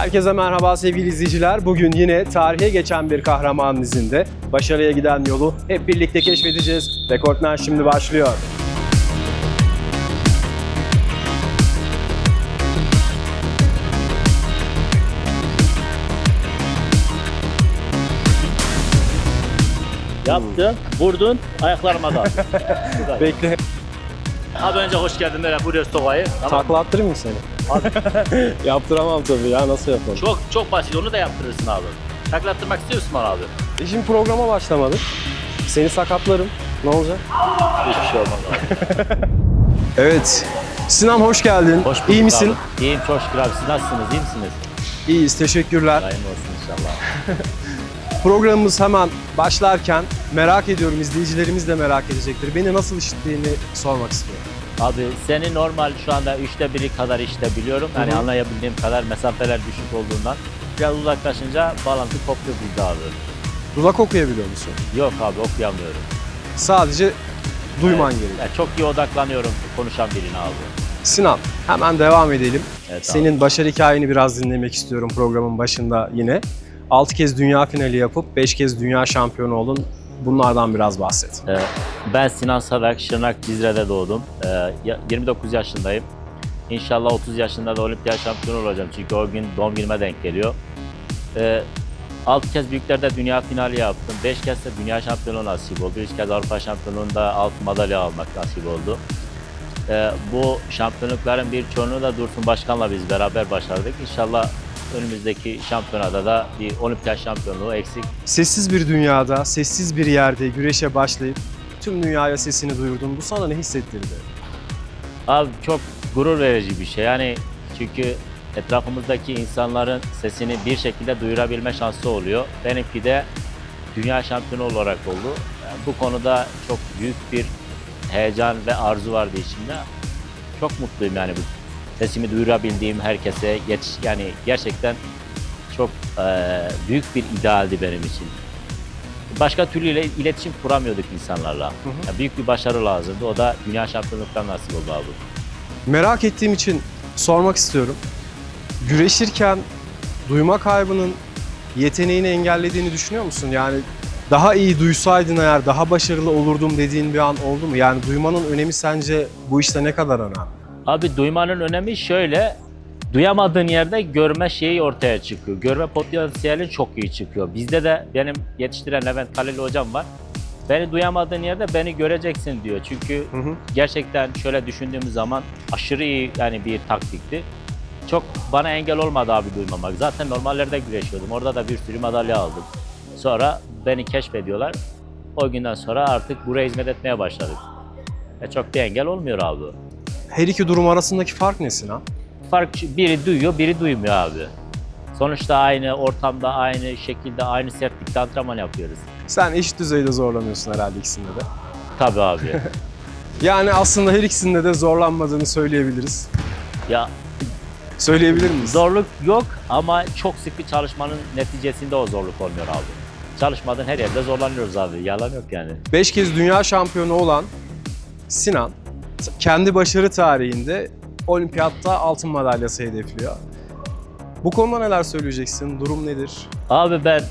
Herkese merhaba sevgili izleyiciler. Bugün yine tarihe geçen bir kahramanın izinde başarıya giden yolu hep birlikte keşfedeceğiz. Rekortmen şimdi başlıyor. Yaptın, vurdun, ayaklarıma da. Bekle. Abi önce hoş geldin merhaba bu Soka'yı. Tamam. Takla attırayım mı seni? Yaptıramam tabii ya nasıl yapalım? Çok çok basit onu da yaptırırsın abi. Taklattırmak istiyorsun bana abi. E şimdi programa başlamadık. Seni sakatlarım. Ne olacak? Hiçbir şey olmaz abi. Evet. Sinan hoş geldin. Hoş bulduk İyi misin? Abi. İyiyim çok şükür abi. Siz nasılsınız? İyi misiniz? İyiyiz. Teşekkürler. Daim olsun inşallah. Programımız hemen başlarken merak ediyorum, izleyicilerimiz de merak edecektir. Beni nasıl işittiğini sormak istiyorum. Abi seni normal şu anda üçte biri kadar işte biliyorum. Yani Hı hı. anlayabildiğim kadar mesafeler düşük olduğundan. Biraz uzaklaşınca bağlantı kopuyor bizde abi. Dudak okuyabiliyor musun? Yok abi okuyamıyorum. Sadece duyman Evet. gerekiyor. Yani çok iyi odaklanıyorum konuşan birine abi. Sinan, hemen devam edelim. Evet abi. Senin başarı hikayeni biraz dinlemek istiyorum programın başında yine. 6 kez dünya finali yapıp 5 kez dünya şampiyonu oldun. Bunlardan biraz bahset. Ee, Ben Sinan Sadak, Şırnak Cizre'de doğdum. Ee, ya- 29 yaşındayım. İnşallah 30 yaşında da olimpiyat şampiyonu olacağım çünkü o gün doğum günüme denk geliyor. 6 kez büyüklerde dünya finali yaptım. 5 kez de dünya şampiyonu nasip oldu. 3 kez Avrupa şampiyonluğunda altın madalya almak nasip oldu. Ee, Bu şampiyonlukların birçoğunu da Dursun Başkan'la biz beraber başardık. İnşallah önümüzdeki şampiyonada da bir olimpiyat şampiyonluğu eksik Sessiz bir dünyada, sessiz bir yerde güreşe başlayıp tüm dünyaya sesini duyurdun. Bu sana ne hissettirdi? Abi çok gurur verici bir şey. Yani çünkü etrafımızdaki insanların sesini bir şekilde duyurabilme şansı oluyor. Benimki de dünya şampiyonu olarak oldu. Yani bu konuda çok büyük bir heyecan ve arzu vardı içimde. Çok mutluyum yani bu sesimi duyurabildiğim herkese geç yani gerçekten çok eee, büyük bir idealdi benim için. Başka türlü ile- iletişim kuramıyorduk insanlarla. hı. Yani büyük bir başarı lazımdı. O da dünya şampiyonluktan nasip oldu abi. Merak ettiğim için sormak istiyorum. Güreşirken duyma kaybının yeteneğini engellediğini düşünüyor musun? Yani daha iyi duysaydın eğer daha başarılı olurdum dediğin bir an oldu mu? Yani duymanın önemi sence bu işte ne kadar önemli? Abi duymanın önemi şöyle. Duyamadığın yerde görme şeyi ortaya çıkıyor. Görme potansiyelin çok iyi çıkıyor. Bizde de benim yetiştiren Levent Kaleli hocam var. Beni duyamadığın yerde beni göreceksin diyor. Çünkü Hı hı. gerçekten şöyle düşündüğümüz zaman aşırı iyi yani bir taktikti. Çok bana engel olmadı abi duymamak. Zaten normallerde güreşiyordum. Orada da bir sürü madalya aldım. Sonra beni keşfediyorlar. O günden sonra artık buraya hizmet etmeye başladık. Ve çok bir engel olmuyor abi. Her iki durum arasındaki fark ne Sinan? Fark biri duyuyor, biri duymuyor abi. Sonuçta aynı ortamda, aynı şekilde, aynı sertlikte antrenman yapıyoruz. Sen eşit düzeyde zorlanıyorsun herhalde ikisinde de. Tabii abi. Yani aslında her ikisinde de zorlanmadığını söyleyebiliriz. ya Söyleyebilir miyiz? zorluk yok ama çok sıkı çalışmanın neticesinde o zorluk olmuyor abi. Çalışmadan her yerde zorlanıyoruz abi. Yalan yok yani. 5 kez dünya şampiyonu olan Sinan kendi başarı tarihinde olimpiyatta altın madalyası hedefliyor. Bu konuda neler söyleyeceksin? Durum nedir? Abi ben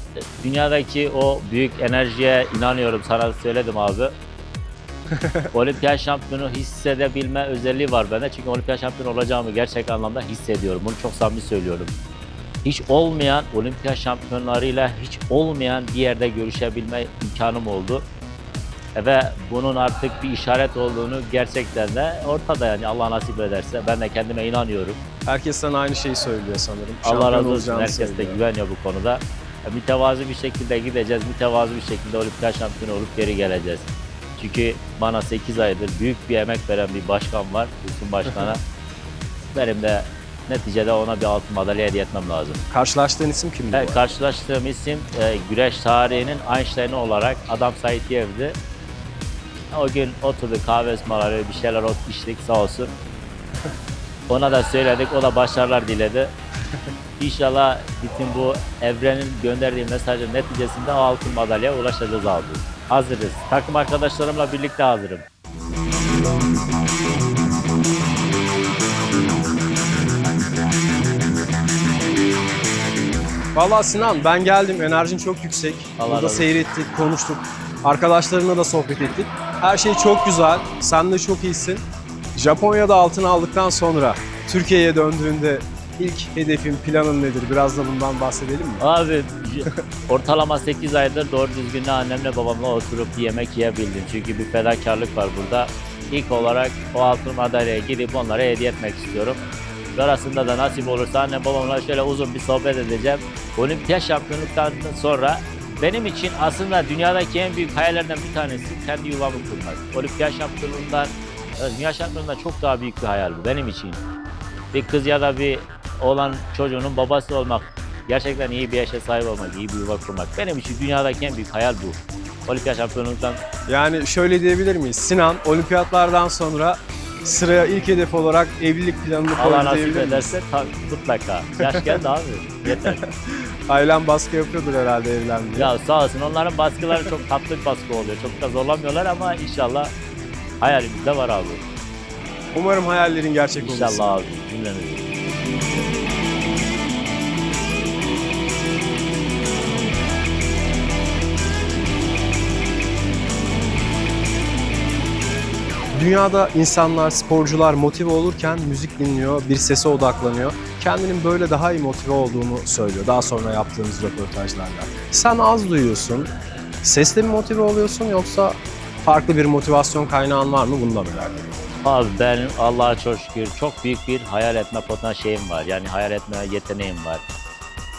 dünyadaki o büyük enerjiye inanıyorum. Sana söyledim abi. olimpiyat şampiyonu hissedebilme özelliği var bende. Çünkü olimpiyat şampiyonu olacağımı gerçek anlamda hissediyorum. Bunu çok samimi söylüyorum. Hiç olmayan olimpiyat şampiyonlarıyla hiç olmayan bir yerde görüşebilme imkanım oldu. E Ve bunun artık bir işaret olduğunu gerçekten de ortada yani Allah nasip ederse ben de kendime inanıyorum. Herkes sana aynı şeyi söylüyor sanırım. Allah razı olsun. Herkes de söylüyor. güveniyor bu konuda. Ya, Mütevazı bir şekilde gideceğiz. Mütevazı bir şekilde olimpiyat şampiyonu olup geri geleceğiz. Çünkü bana 8 aydır büyük bir emek veren bir başkan var. Dursun Başkan'a. Benim de neticede ona bir altın madalya hediye etmem lazım. Karşılaştığın isim kimdi? Evet, arada? karşılaştığım isim e, güreş tarihinin Einstein'ı olarak Adam Saitiyev'di. O gün oturduk kahve ısmarladık, bir şeyler ot içtik sağ olsun. Ona da söyledik, o da başarılar diledi. İnşallah bütün bu evrenin gönderdiği mesajın neticesinde o altın madalyaya ulaşacağız abi. Hazırız. Takım arkadaşlarımla birlikte hazırım. Vallahi Sinan ben geldim. Enerjin çok yüksek. Allah Burada razı olsun. seyrettik, konuştuk. Arkadaşlarımla da sohbet ettik. Her şey çok güzel. Sen de çok iyisin. Japonya'da altın aldıktan sonra Türkiye'ye döndüğünde ilk hedefin, planın nedir? Biraz da bundan bahsedelim mi? Abi ortalama 8 aydır doğru düzgün annemle babamla oturup yemek yiyebildim. Çünkü bir fedakarlık var burada. İlk olarak o altın madalyaya gidip onlara hediye etmek istiyorum. Sonrasında da nasip olursa annem babamla şöyle uzun bir sohbet edeceğim. Olimpiyat şampiyonluktan sonra benim için aslında dünyadaki en büyük hayallerden bir tanesi kendi yuvamı kurmak. Olimpiyat şampiyonluğundan, dünya şampiyonluğundan çok daha büyük bir hayal bu benim için. Bir kız ya da bir oğlan çocuğunun babası olmak, gerçekten iyi bir eşe sahip olmak, iyi bir yuva kurmak. Benim için dünyadaki en büyük hayal bu. Olimpiyat şampiyonluktan Yani şöyle diyebilir miyiz? Sinan olimpiyatlardan sonra sıraya ilk hedef olarak evlilik planını Allah koydu nasip diyebilir ederse tabii mutlaka. Yaş geldi abi. Yeter. Ailen baskı yapıyordur herhalde evlendi. ya sağ olsun onların baskıları çok tatlı bir baskı oluyor. Çok da zorlamıyorlar ama inşallah hayalimizde var abi. Umarım hayallerin gerçek olur. İnşallah abi cümlemiz. Dünyada insanlar, sporcular motive olurken müzik dinliyor, bir sese odaklanıyor. Kendinin böyle daha iyi motive olduğunu söylüyor daha sonra yaptığımız röportajlarla. Sen az duyuyorsun. Sesle mi motive oluyorsun yoksa farklı bir motivasyon kaynağın var mı? Bunu da merak ediyorum. Abi ben Allah'a çok şükür çok büyük bir hayal etme potansiyelim var. Yani hayal etme yeteneğim var.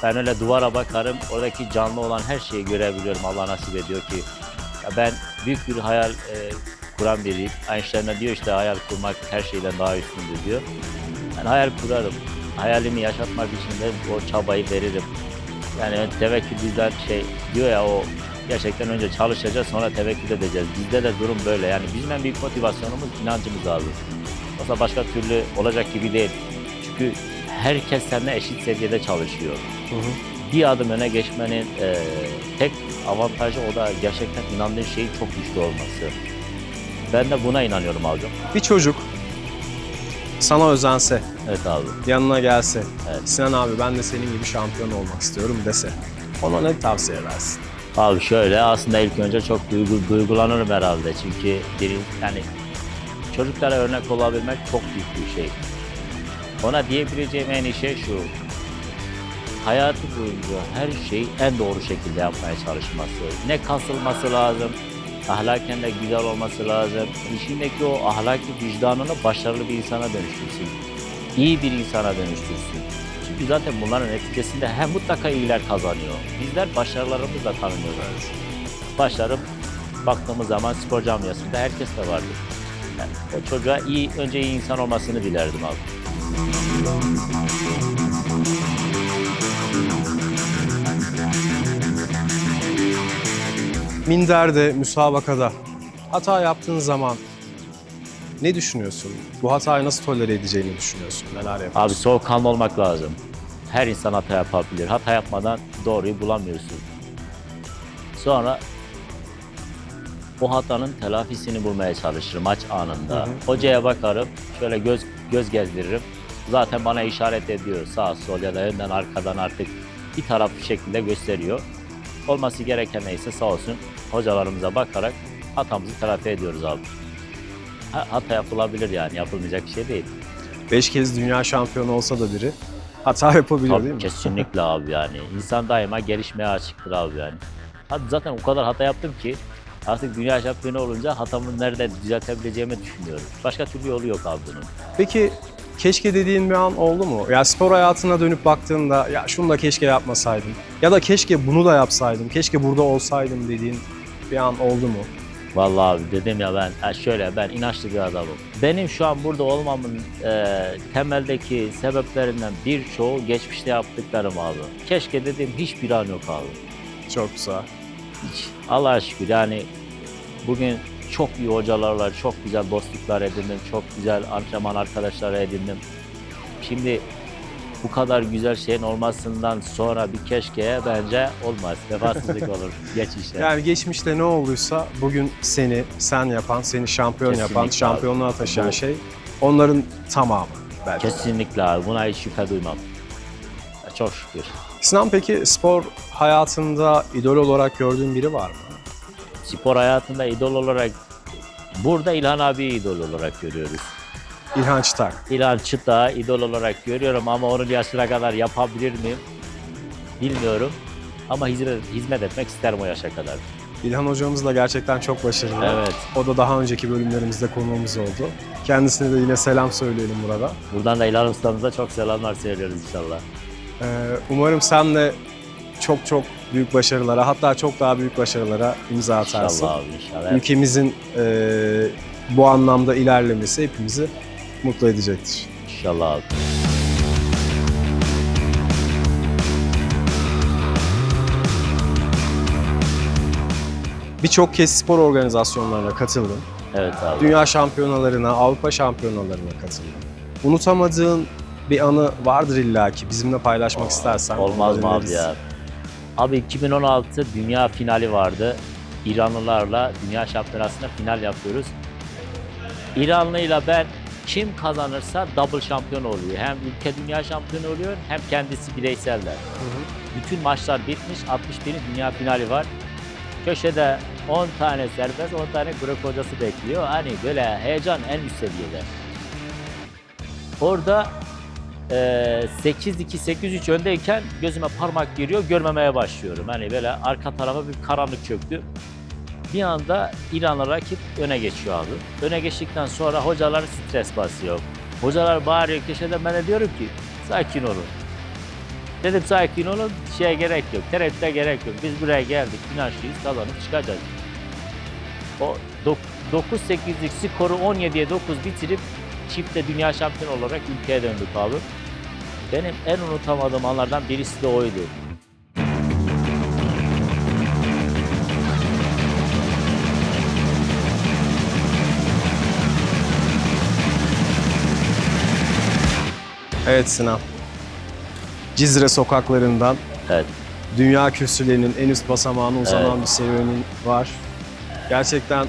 Ben öyle duvara bakarım, oradaki canlı olan her şeyi görebiliyorum. Allah nasip ediyor ki. Ya ben büyük bir hayal e, kuran biriyim. Einstein de diyor işte hayal kurmak her şeyden daha üstündür diyor. Ben hayal kurarım. Hayalimi yaşatmak için de o çabayı veririm. Yani tevekkül bizden şey diyor ya o gerçekten önce çalışacağız sonra tevekkül edeceğiz. Bizde de durum böyle. Yani bizim en büyük motivasyonumuz inancımız abi. Yoksa başka türlü olacak gibi değil. Çünkü herkes seninle eşit seviyede çalışıyor. Bir adım öne geçmenin eee, tek avantajı o da gerçekten inandığın şeyin çok güçlü olması. Ben de buna inanıyorum abi. Bir çocuk sana özense, Evet abi. yanına gelse, Evet. Sinan abi ben de senin gibi şampiyon olmak istiyorum dese. Ona ne tavsiye edersin? Abi şöyle aslında ilk önce çok duygu, duygulanırım herhalde çünkü bir, yani çocuklara örnek olabilmek çok büyük bir şey. Ona diyebileceğim en iyi şey şu. Hayatı boyunca her şeyi en doğru şekilde yapmaya çalışması. Ne kasılması lazım, ahlaken de güzel olması lazım. İçindeki o ahlaki vicdanını başarılı bir insana dönüştürsün. İyi bir insana dönüştürsün. Çünkü zaten bunların neticesinde hem mutlaka iyiler kazanıyor. Bizler başarılarımızla tanınıyoruz. Başarım baktığımız zaman spor camiasında herkes de vardır. Yani o çocuğa iyi, önce iyi insan olmasını dilerdim abi. Minder'de, müsabakada hata yaptığın zaman ne düşünüyorsun? Bu hatayı nasıl tolere edeceğini düşünüyorsun? Neler yapıyorsun? Abi soğukkanlı olmak lazım. Her insan hata yapabilir. Hata yapmadan doğruyu bulamıyorsun. Sonra o hatanın telafisini bulmaya çalışırım maç anında. Hı hı. Hocaya bakarım, şöyle göz göz gezdiririm. Zaten bana işaret ediyor sağ sol ya da önden arkadan artık bir taraf bir şekilde gösteriyor. Olması gereken neyse sağ olsun hocalarımıza bakarak hatamızı telafi ediyoruz abi. Ha- Hata yapılabilir yani yapılmayacak bir şey değil. Beş kez dünya şampiyonu olsa da biri hata yapabiliyor Tabii değil mi? kesinlikle abi yani. İnsan daima gelişmeye açıktır abi yani. Zaten o kadar hata yaptım ki artık dünya şampiyonu olunca hatamı nerede düzeltebileceğimi düşünüyorum. Başka türlü yolu yok abi bunun. Peki keşke dediğin bir an oldu mu? Ya spor hayatına dönüp baktığında ya şunu da keşke yapmasaydım. Ya da keşke bunu da yapsaydım. Keşke burada olsaydım dediğin bir an oldu mu? Vallahi abi dedim ya ben ha şöyle ben inançlı bir adamım. Benim şu an burada olmamın e, temeldeki sebeplerinden birçoğu geçmişte yaptıklarım abi. Keşke dediğim hiçbir an yok abi. Çok güzel. Hiç. Allah'a şükür yani bugün çok iyi hocalarla çok güzel dostluklar edindim. Çok güzel antrenman arkadaşları edindim. Şimdi bu kadar güzel şeyin olmasından sonra bir keşkeye bence olmaz. Vefasızlık olur. Geç işte. Yani geçmişte ne olduysa bugün seni sen yapan, seni şampiyon yapan, Kesinlikle şampiyonluğa taşıyan Bu- şey onların tamamı belki. de. Kesinlikle abi. Buna hiç şüphe duymam. çok şükür. Sinan peki spor hayatında idol olarak gördüğün biri var mı? Spor hayatında idol olarak burada İlhan abi idol olarak görüyoruz. İlhan Çıtak. İlhan Çıta idol olarak görüyorum ama onun yaşına kadar yapabilir miyim bilmiyorum. Ama hizmet, hizmet etmek isterim o yaşa kadar. İlhan hocamız da gerçekten çok başarılı. Evet. O da daha önceki bölümlerimizde konuğumuz oldu. Kendisine de yine selam söyleyelim burada. Buradan da İlhan ustamıza çok selamlar söylüyoruz inşallah. Ee, umarım sen de çok çok büyük başarılara hatta çok daha büyük başarılara imza atarsın. İnşallah abi inşallah. Ülkemizin e, bu anlamda ilerlemesi hepimizi mutlu edecektir. İnşallah abi. Birçok kez spor organizasyonlarına katıldım. Evet abi. Dünya şampiyonalarına, Avrupa şampiyonalarına katıldım. Unutamadığın bir anı vardır illaki bizimle paylaşmak istersen. Olmaz mı abi ya? Abi 2016 dünya finali vardı. İranlılarla dünya şampiyonasında final yapıyoruz. İranlıyla ben kim kazanırsa double şampiyon oluyor. Hem ülke dünya şampiyonu oluyor hem kendisi bireyseller. Bütün maçlar bitmiş. 61'in dünya finali var. Köşede 10 tane serbest, 10 tane grup hocası bekliyor. Hani böyle heyecan en üst seviyede. Orada eee 8-2, 8-3 öndeyken gözüme parmak giriyor, görmemeye başlıyorum. Hani böyle arka tarafa bir karanlık çöktü. Bir anda İranlı rakip öne geçiyor abi. Öne geçtikten sonra hocalar stres basıyor. Hocalar bağırıyor köşede ben de diyorum ki sakin olun. Dedim sakin olun, şeye gerek yok, tereddüte gerek yok. Biz buraya geldik, inançlıyız, kazanıp çıkacağız. O 9-8'lik skoru 17'ye 9 bitirip çifte dünya şampiyonu olarak ülkeye döndük abi. Benim en unutamadığım anlardan birisi de oydu. Evet Sinan. Cizre sokaklarından Evet. dünya kürsülerinin en üst basamağına uzanan Evet. bir serüvenin var. Gerçekten e,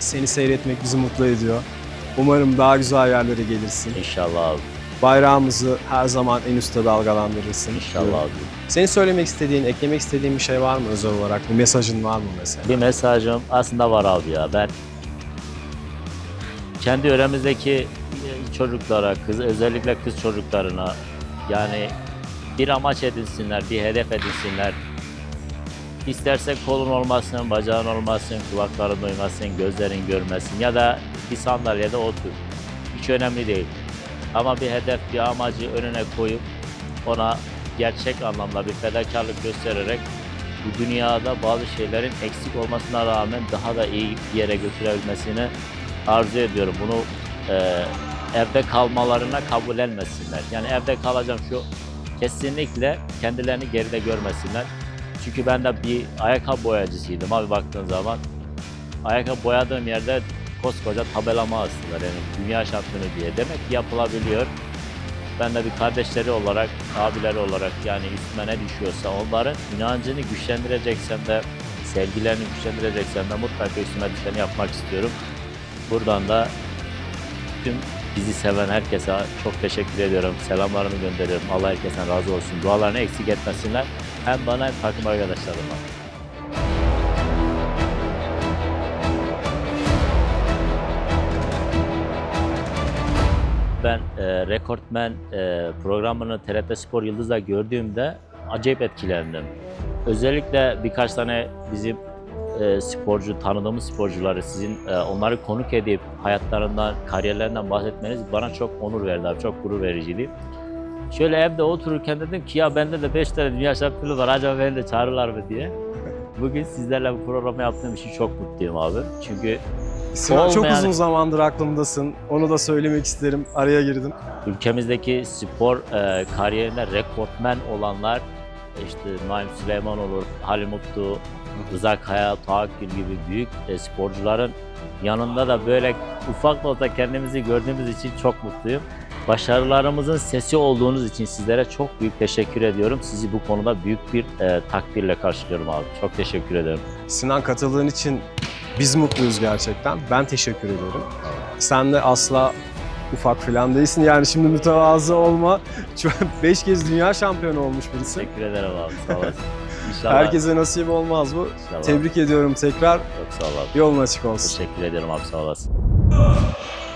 seni seyretmek bizi mutlu ediyor. Umarım daha güzel yerlere gelirsin. İnşallah abi. Bayrağımızı her zaman en üstte dalgalandırırsın. İnşallah abi. Senin söylemek istediğin, eklemek istediğin bir şey var mı özel olarak? Bir mesajın var mı mesela? Bir mesajım aslında var abi ya. Ben kendi öremizdeki e, çocuklara, kız özellikle kız çocuklarına yani bir amaç edinsinler, bir hedef edinsinler. İsterse kolun olmasın, bacağın olmasın, kulakların duymasın, gözlerin görmesin ya da bir sandalyede otur. Hiç önemli değil. Ama bir hedef, bir amacı önüne koyup ona gerçek anlamda bir fedakarlık göstererek bu dünyada bazı şeylerin eksik olmasına rağmen daha da iyi bir yere götürebilmesini arzu ediyorum. Bunu e, evde kalmalarına kabul etmesinler. Yani evde kalacağım şu kesinlikle kendilerini geride görmesinler. Çünkü ben de bir ayakkabı boyacısıydım abi baktığın zaman. Ayakkabı boyadığım yerde koskoca tabelama astılar yani dünya şampiyonu diye. Demek yapılabiliyor. Ben de bir kardeşleri olarak, abileri olarak yani üstüme ne düşüyorsa onların inancını güçlendireceksem de, sevgilerini güçlendireceksem de mutlaka üstüme düşeni yapmak istiyorum. Buradan da tüm bizi seven herkese çok teşekkür ediyorum. Selamlarımı gönderiyorum. Allah herkesten razı olsun. Dualarını eksik etmesinler. Hem bana hem takım arkadaşlarıma. Ben e, Rekortmen e, programını TRT Spor Yıldız'da gördüğümde acayip etkilendim. Özellikle birkaç tane bizim e, sporcu, tanıdığımız sporcuları sizin e, onları konuk edip hayatlarından, kariyerlerinden bahsetmeniz bana çok onur verdi abi, çok gurur vericiydi. Şöyle evde otururken dedim ki ya bende de 5 tane dünya şampiyonu var acaba beni de çağırırlar mı diye. Bugün sizlerle bu programı yaptığım için çok mutluyum abi. Çünkü Sinan çok uzun zamandır aklımdasın. Onu da söylemek isterim. Araya girdim. ülkemizdeki spor e, kariyerinde rekortmen olanlar işte Naim Süleyman olur, Halim Mutlu, Rıza Kaya, Tahakkül gibi büyük e, sporcuların yanında da böyle ufak da olsa kendimizi gördüğümüz için çok mutluyum. Başarılarımızın sesi olduğunuz için sizlere çok büyük teşekkür ediyorum. Sizi bu konuda büyük bir e, takdirle karşılıyorum abi. Çok teşekkür ederim. Sinan katıldığın için biz mutluyuz gerçekten. Ben teşekkür ederim. Sen de asla ufak falan değilsin. Yani şimdi mütevazı olma. 5 kez dünya şampiyonu olmuş birisi. Teşekkür ederim abi. Sağ olasın. İnşallah. Herkese nasip olmaz bu. İnşallah. Tebrik ediyorum tekrar. Çok sağ ol abi. Yolun açık olsun. Teşekkür ederim abi sağ olasın.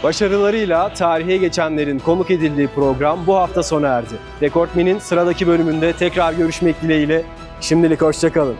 Başarılarıyla tarihe geçenlerin konuk edildiği program bu hafta sona erdi. Rekortmen'in sıradaki bölümünde tekrar görüşmek dileğiyle. Şimdilik hoşçakalın.